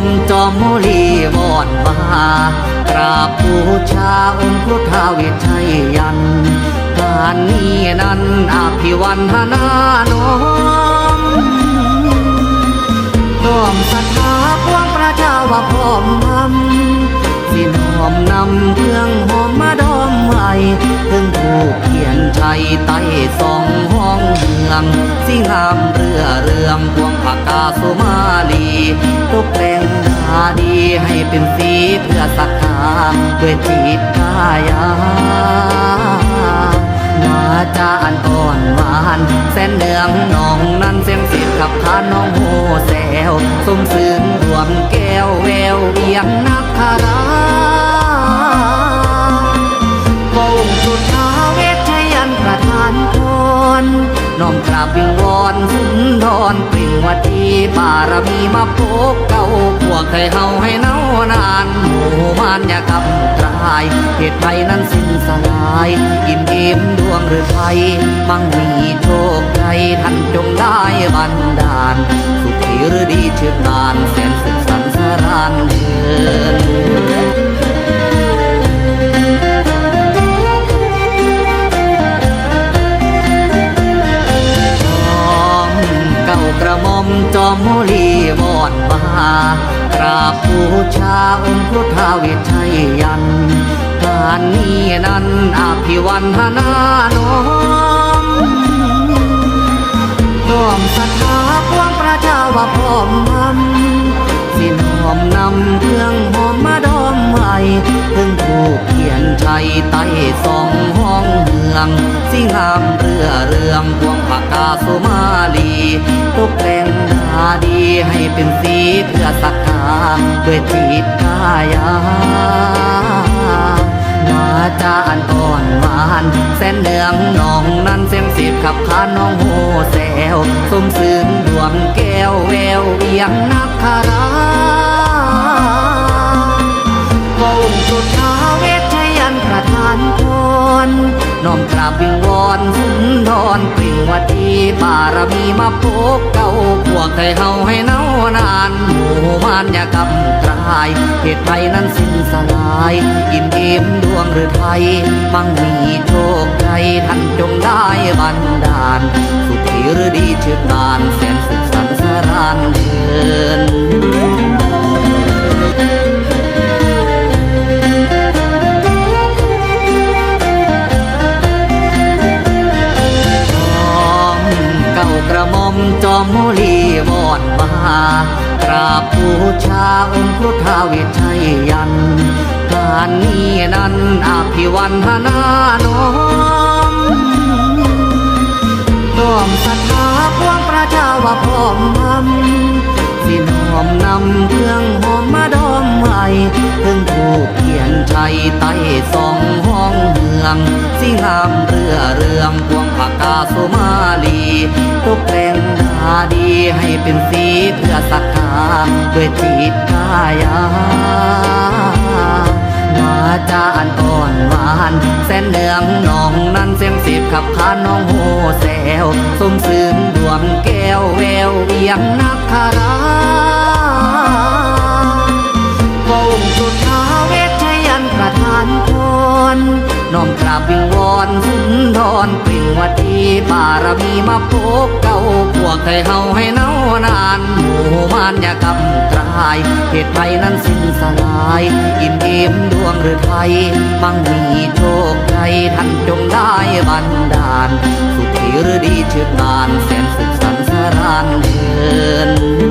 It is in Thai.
มจอมโมลีวอนมากราบบูชาองค์พุทธาวิชัยยันการนี้นั้นอภิวันหนาน้อมน้อมศรัทธาพวงพระเจ้าว่าพร้อมนำสิน้อมนำเครื่องหอมมาดอมไวเครื่องผูกเขียนชัยไต้สองห้องเมืองสิงามเรือเรื่องพวงผักกาสุมาลีตกแต่ง ดาดีให้เป็นสีเพื่อสักกาด้วยจิตกายามาจาอันอ่อนหวานแสนเนืองน้องนั้นเสียงสิทธิ์ขับขานน้องโหแซวสมซึ้งรวมแก้วแววเอียงนักคารา สุนทรปริ่งวัตีบารมีมาพบเก่าพวกไทยเฮาให้เนานานหมู่มานอย่ากำตรายเหตุภัยนั้นสิ้นสลาย อิ่มเอมดวงหรือไทยมั่งมีโชคใจท่านจงได้บันดาล สุขีหรือดีเชื่อนานแสนสุขสันสรานเดิน โมลีวอดบากราบบูชาองค์พุทาเวชชัยยันการนี้นั้นอภิวันทนาน้อมน้อมศรัทธาพวงพระเจ้าว่าพร้อมทำสิน้อมนำเครื่องหอมมาดอมไว้ถึงถูกเขียนชัยใต้สองห้องเมือง สิงามเรือเรืองพวงผักกาสุมาลีตกแต่ง ดาดีให้เป็นสีเพื่อสักกาด้วยจิตกายามาจาอันอ่อนหวาน แสนเนืองน้องนั้นเสียงสิบขับพานน้องโหแซวสมสื น้อมกราบวิงวอนสุนทรปริ่งวัตีบารมีมาพบเก่าพวกไทยเฮาให้เนานานหมู่มานอย่ากำตรายเหตุภัยนั้นสิ้นสลาย อิ่มเอมดวงหรือไทย มั่งมีโชคใจท่านจงได้บันดาล สุขีหรือดีเชื่อานแสนสุขสันต์สรานเดิน โมลีวอดบากราบบูชาองค์พุทาวชชัยยันการนี้นั้นอภิวันทนาน้อมน้อมศรัทธาพวงพระเจ้าว่าพร้อมทำสิน้อมนำเครื่องหอมมาดอมไว้ถึงถูกเขียนชัยใต้สองห้องเมือง สิงามเรือเรืองพวงผักกาสุมาลีตกแต่ เป็นสีเพื่อศรัทธาด้วยจิตกายามาจาอันอ่อนหวานแสนเนืองน้องนั้นเสียงสิบขับขานน้องโหแซวสมซึ้งดวงแก้วแววเอียงนักคารา น้อมกราบวิงวอนสุนทอนปริ่งวัดีบารมีมาพบเก่าพวกไทยเฮาให้เน่านานหมู่มานยากรำกลายเหตุภัยนั้นสิ้นสลาย อิ่มเอมดวงหรือไทย มั่งมีโชคใจท่านจงได้บันดาล สุขีหรือดีเชื่นบานแสนสุขสันสรานเดิน